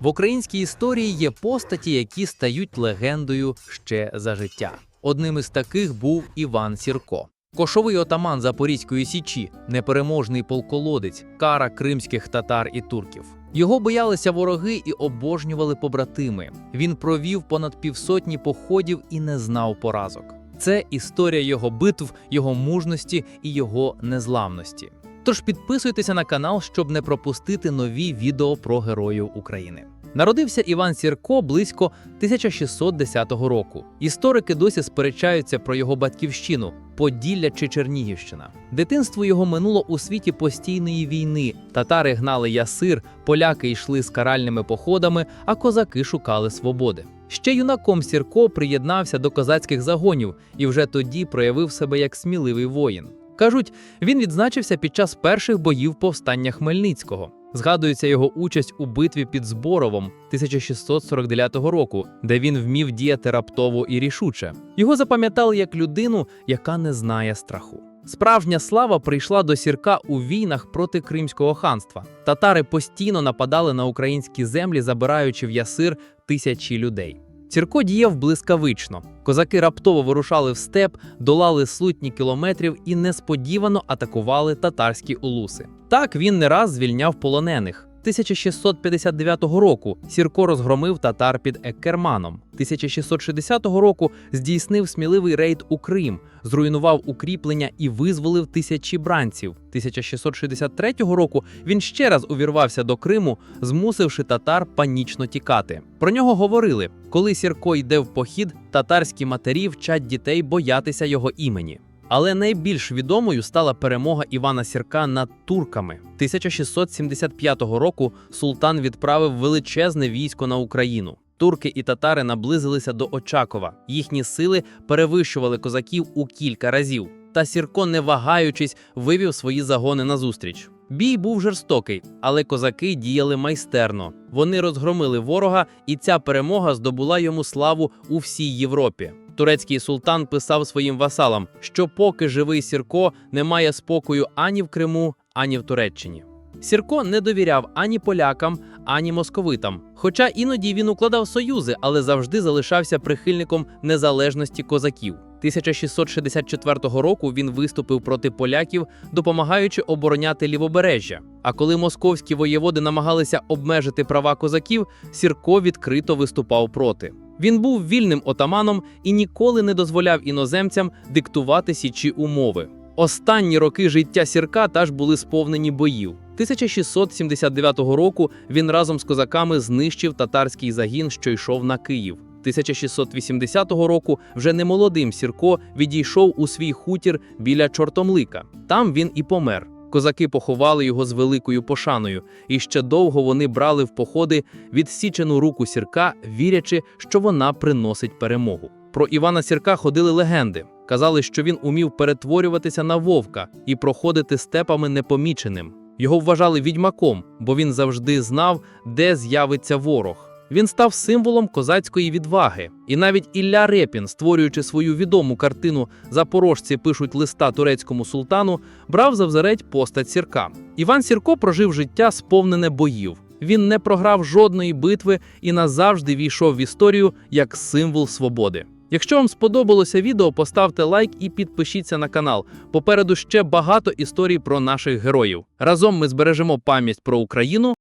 В українській історії є постаті, які стають легендою ще за життя. Одним із таких був Іван Сірко. Кошовий отаман Запорізької січі, непереможний полколодець, кара кримських татар і турків. Його боялися вороги і обожнювали побратими. Він провів понад півсотні походів і не знав поразок. Це історія його битв, його мужності і його незламності. Тож підписуйтеся на канал, щоб не пропустити нові відео про героїв України. Народився Іван Сірко близько 1610 року. Історики досі сперечаються про його батьківщину Поділля чи Чернігівщина. Дитинство його минуло у світі постійної війни. Татари гнали ясир, поляки йшли з каральними походами, а козаки шукали свободи. Ще юнаком Сірко приєднався до козацьких загонів і вже тоді проявив себе як сміливий воїн. Кажуть, він відзначився під час перших боїв повстання Хмельницького. Згадується його участь у битві під Зборовом 1649 року, де він вмів діяти раптово і рішуче. Його запам'ятали як людину, яка не знає страху. Справжня слава прийшла до сірка у війнах проти Кримського ханства. Татари постійно нападали на українські землі, забираючи в ясир тисячі людей. Сірко діяв блискавично. Козаки раптово вирушали в степ, долали сотні кілометрів і несподівано атакували татарські улуси. Так він не раз звільняв полонених. 1659 року Сірко розгромив татар під Еккерманом. 1660 року здійснив сміливий рейд у Крим, зруйнував укріплення і визволив тисячі бранців. 1663 року він ще раз увірвався до Криму, змусивши татар панічно тікати. Про нього говорили: коли Сірко йде в похід, татарські матері вчать дітей боятися його імені. Але найбільш відомою стала перемога Івана Сірка над турками. 1675 року султан відправив величезне військо на Україну. Турки і татари наблизилися до Очакова. Їхні сили перевищували козаків у кілька разів. Та Сірко, не вагаючись, вивів свої загони назустріч. Бій був жорстокий, але козаки діяли майстерно. Вони розгромили ворога, і ця перемога здобула йому славу у всій Європі. Турецький султан писав своїм васалам, що поки живий Сірко не має спокою ані в Криму, ані в Туреччині. Сірко не довіряв ані полякам, ані московитам. Хоча іноді він укладав союзи, але завжди залишався прихильником незалежності козаків. 1664 року він виступив проти поляків, допомагаючи обороняти лівобережжя. А коли московські воєводи намагалися обмежити права козаків, Сірко відкрито виступав проти. Він був вільним отаманом і ніколи не дозволяв іноземцям диктувати січі умови. Останні роки життя Сірка теж були сповнені боїв. 1679 року він разом з козаками знищив татарський загін, що йшов на Київ. 1680 року вже немолодим Сірко відійшов у свій хутір біля Чортомлика. Там він і помер. Козаки поховали його з великою пошаною, і ще довго вони брали в походи відсічену руку сірка, вірячи, що вона приносить перемогу. Про Івана Сірка ходили легенди. Казали, що він умів перетворюватися на вовка і проходити степами непоміченим. Його вважали відьмаком, бо він завжди знав, де з'явиться ворог. Він став символом козацької відваги, і навіть Ілля Репін, створюючи свою відому картину Запорожці пишуть листа турецькому султану, брав за взереть постать Сірка. Іван Сірко прожив життя сповнене боїв. Він не програв жодної битви і назавжди війшов в історію як символ свободи. Якщо вам сподобалося відео, поставте лайк і підпишіться на канал. Попереду ще багато історій про наших героїв. Разом ми збережемо пам'ять про Україну